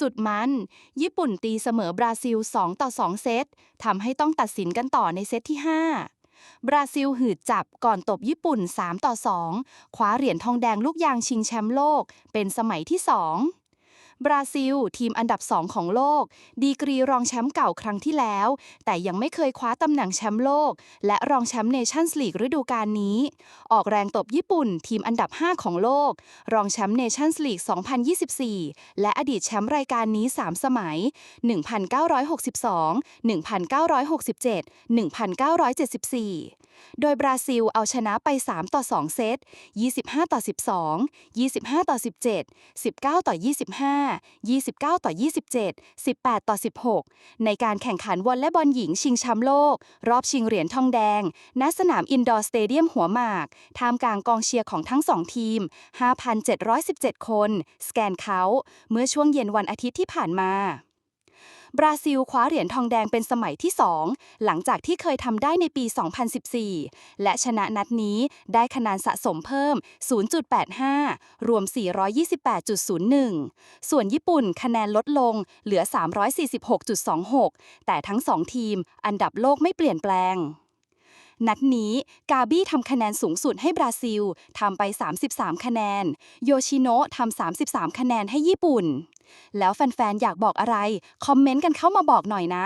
สุดมัน ญี่ปุ่นตีเสมอบราซิล 2 ต่อ 2 เซตทำให้ต้องตัดสินกันต่อในเซตที่ 5 บราซิลหืดจับก่อนตบญี่ปุ่น 3 ต่อ 2 คว้าเหรียญทองแดงลูกยางชิงแชมป์โลก เป็นสมัยที่ 2 บราซิล ทีมอันดับ 2 ของโลก ดีกรีรองแชมป์เก่าครั้งที่แล้ว แต่ยังไม่เคยคว้าตำแหน่งแชมป์โลก และรองแชมป์เนชั่นส์ลีกฤดูกาลนี้ ออกแรงตบญี่ปุ่น ทีมอันดับ 5 ของโลก รองแชมป์เนชั่นส์ลีก 2024 และอดีตแชมป์รายการนี้ 3 สมัย 1962 1967 1974 โดยบราซิลเอาชนะไป 3 ต่อ 2 เซต 25 ต่อ 12 25 ต่อ 17 19 ต่อ 25 29 ต่อ 27 18 ต่อ 16 ในการแข่งขันวอลเลย์บอลหญิงชิงแชมป์โลก รอบชิงเหรียญทองแดง ณ สนามอินดอร์สเตเดียมหัวหมาก ท่ามกลางกองเชียร์ของทั้งสองทีม 5,717 คน สแกนเขา เมื่อช่วงเย็นวันอาทิตย์ที่ผ่านมา บราซิลคว้าเหรียญทองแดงเป็นสมัยที่ 2 หลังจากที่เคยทำได้ในปี 2014 และชนะนัดนี้ได้คะแนนสะสมเพิ่ม 0.85 รวม 428.01 ส่วนญี่ปุ่นคะแนนลดลงเหลือ 346.26 แต่ทั้งสองทีมอันดับโลกไม่เปลี่ยนแปลงนัดนี้กาบี้ทำคะแนนสูงสุดให้บราซิล ทำไป 33 คะแนน โยชิโนะทำ 33 คะแนนให้ญี่ปุ่น แล้วแฟนๆ อยากบอกอะไร คอมเมนต์กันเข้ามาบอกหน่อยนะ